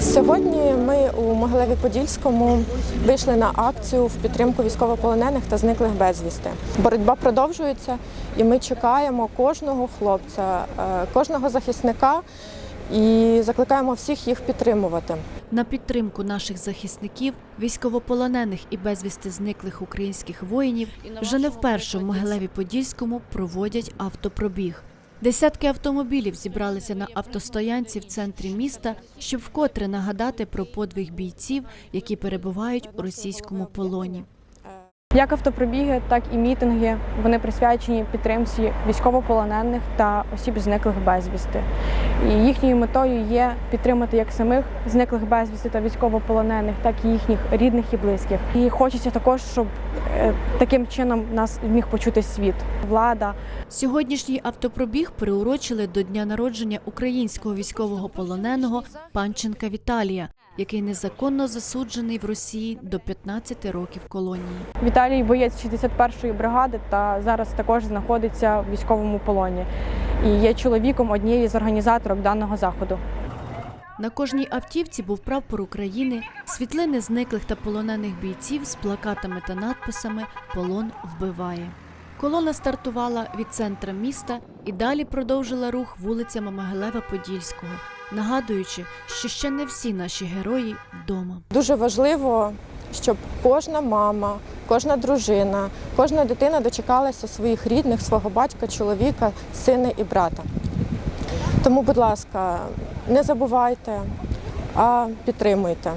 Сьогодні ми у Могилеві Подільському вийшли на акцію в підтримку військовополонених та зниклих безвісти. Боротьба продовжується, і ми чекаємо кожного хлопця, е, кожного захисника і закликаємо всіх їх підтримувати. На підтримку наших захисників, військовополонених і безвісти зниклих українських воїнів вже не вперше в Могилеві Подільському проводять автопробіг. Десятки автомобілів зібралися на автостоянці в центрі міста, щоб вкотре нагадати про подвиг бійців, які перебувають у російському полоні. Як автопробіги, так і мітинги вони присвячені підтримці військовополонених та осіб зниклих безвісти. І їхньою метою є підтримати як самих зниклих безвісти та військовополонених, так і їхніх рідних і близьких. І хочеться також, щоб е, таким чином нас міг почути світ, влада, Сьогоднішній автопробіг приурочили до дня народження українського військового полоненого Панченка Віталія, який незаконно засуджений в Росії до 15 років колонії. Віталій боєць 61-ї бригади та зараз також знаходиться в військовому полоні і є чоловіком однієї з організаторок даного заходу. На кожній автівці був прапор України, світлини зниклих та полонених бійців з плакатами та надписами Полон вбиває. Колона стартувала від центра міста і далі продовжила рух вулицями Могилева Подільського, нагадуючи, що ще не всі наші герої вдома. Дуже важливо, щоб кожна мама, кожна дружина, кожна дитина дочекалася своїх рідних, свого батька, чоловіка, сина і брата. Тому, будь ласка, не забувайте, а підтримуйте.